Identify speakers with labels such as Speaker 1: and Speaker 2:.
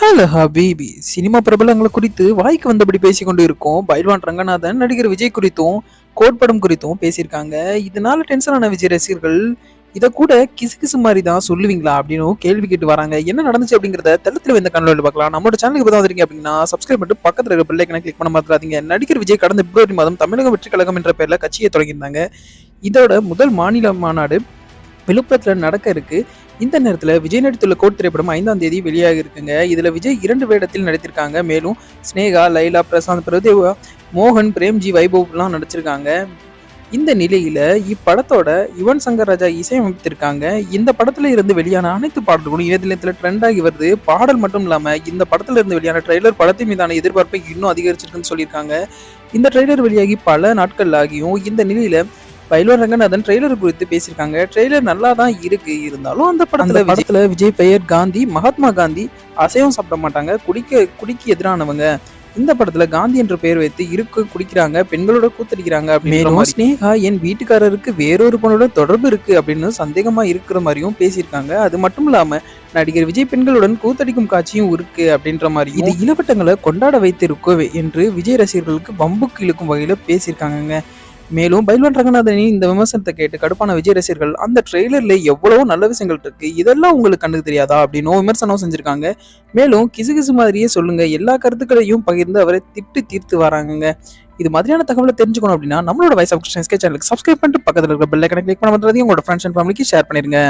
Speaker 1: Hello ஹபீபி. Cinema பிரபலங்களை குறித்து வாய்க்கு வந்தபடி பேசிக்கொண்டு இருக்கோம். பைல்வான் ரங்கநாதன் நடிகர் விஜய் குறித்தும் கோட்படம் குறித்தும் பேசியிருக்காங்க. இதனால டென்ஷனான விஜய் ரசிகர்கள் இதை கூட கிசு கிசு மாதிரி தான் சொல்லுவீங்களா அப்படின்னு கேள்வி கேட்டு வராங்க. என்ன நடந்துச்சு அப்படிங்கிறத தெளத்துல இந்த கண்ணில் பார்க்கலாம். நம்மளோட சேனலுக்கு இப்போ வந்திருக்கீங்க அப்படின்னா சப்ஸ்கிரைப் பண்ணிட்டு பக்கத்தில் இருக்க பிள்ளைக்கான கிளிக் பண்ண மாத்திராதீங்க நடிகர் விஜய் கடந்த பிப்ரவரி மாதம் தமிழக வெற்றி கழகம் என்ற பேர்ல கட்சியை தொடங்கியிருந்தாங்க. இதோட முதல் மாநில மாநாடு விழுப்புரத்தில் நடக்க இருக்கு. இந்த நேரத்தில் விஜய் நடித்துள்ள கோட் திரைப்படம் ஐந்தாம் தேதி வெளியாக இருக்குங்க. இதில் விஜய் இரண்டு வேடத்தில் நடித்திருக்காங்க. மேலும் ஸ்னேகா லைலா பிரசாந்த் பிரதேவா மோகன் பிரேம்ஜி வைபவ்லாம் நடிச்சிருக்காங்க. இந்த நிலையில் இப்படத்தோட யுவன் சங்கர் ராஜா இசையமைத்திருக்காங்க. இந்த படத்துல இருந்து வெளியான அனைத்து பாடல்களும் இணையதளத்தில் ட்ரெண்ட் ஆகி வருது. பாடல் மட்டும் இல்லாமல் இந்த படத்துல இருந்து வெளியான ட்ரெய்லர் படத்தின் மீதான எதிர்பார்ப்பை இன்னும் அதிகரிச்சிருக்குன்னு சொல்லியிருக்காங்க. இந்த ட்ரெய்லர் வெளியாகி பல நாட்கள் ஆகியும் இந்த நிலையில பைலோன் ரங்கநாதன் ட்ரெய்லர் குறித்து பேசியிருக்காங்க. ட்ரெய்லர் நல்லா தான் இருக்கு. இருந்தாலும் அந்த படத்துல படத்துல விஜய் பெயர் காந்தி மகாத்மா காந்தி அசைவம் சாப்பிட மாட்டாங்க. குடிக்க குடிக்கு எதிரானவங்க. இந்த படத்துல காந்தி என்ற பெயர் வைத்து இருக்க குடிக்கிறாங்க பெண்களோட கூத்தடிக்கிறாங்க மேலும் ஸ்னேகா என் வீட்டுக்காரருக்கு வேறொரு பொண்ணோட தொடர்பு இருக்கு அப்படின்னு சந்தேகமா இருக்கிற மாதிரியும் பேசியிருக்காங்க. அது மட்டும் இல்லாம நடிகர் விஜய் பெண்களுடன் கூத்தடிக்கும் காட்சியும் இருக்கு அப்படின்ற மாதிரி இது இளவட்டங்களை கொண்டாட வைத்து இருக்கோ என்று விஜய் ரசிகர்களுக்கு வம்புக்கு இழுக்கும் வகையில பேசியிருக்காங்கங்க. மேலும் பைல்வான் ரங்கநாதனின் இந்த விமர்சனத்தை கேட்டு கடுப்பான விஜய் ரசிகர்கள் அந்த ட்ரெய்லர்ல எவ்வளவோ நல்ல விஷயங்கள் இருக்கு. இதெல்லாம் உங்களுக்கு கண்ணுக்கு தெரியாதா? அப்படின்னு விமர்சனம் செஞ்சிருக்காங்க. மேலும் கிசு கிசு மாதிரியே சொல்லுங்க. எல்லா கருத்துக்களையும் பகிர்ந்து அவரை திட்டு தீர்த்து வராங்கங்க. இது மாதிரியான தகவலை தெரிஞ்சுக்கணும் அப்படின்னா நம்மளோட வாய்ஸ் ஆஃப் கிருஷ்ணன் சேனலுக்கு சப்ஸ்கிரைப் பண்ணிட்டு பக்கத்தில் இருக்கிற பெல் ஐக்கனை கிளிக் பண்ண உங்களோட ஃப்ரெண்ட்ஸ் அண்ட் ஃபேமிலிக்கு ஷேர் பண்ணிருங்க.